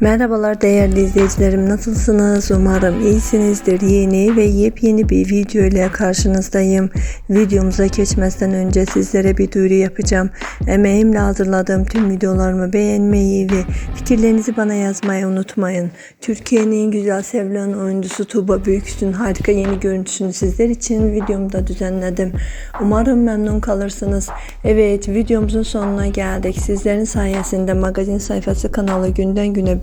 Merhabalar değerli izleyicilerim nasılsınız? Umarım iyisinizdir. Yeni ve yepyeni bir video ile karşınızdayım. Videomuza geçmezden önce sizlere bir duyuru yapacağım. Emeğimle hazırladığım tüm videolarımı beğenmeyi ve fikirlerinizi bana yazmayı unutmayın. Türkiye'nin en güzel sevilen oyuncusu Tuğba Büyüksün harika yeni görüntüsünü sizler için videomda düzenledim. Umarım memnun kalırsınız. Evet videomuzun sonuna geldik. Sizlerin sayesinde magazin sayfası kanalı günden güne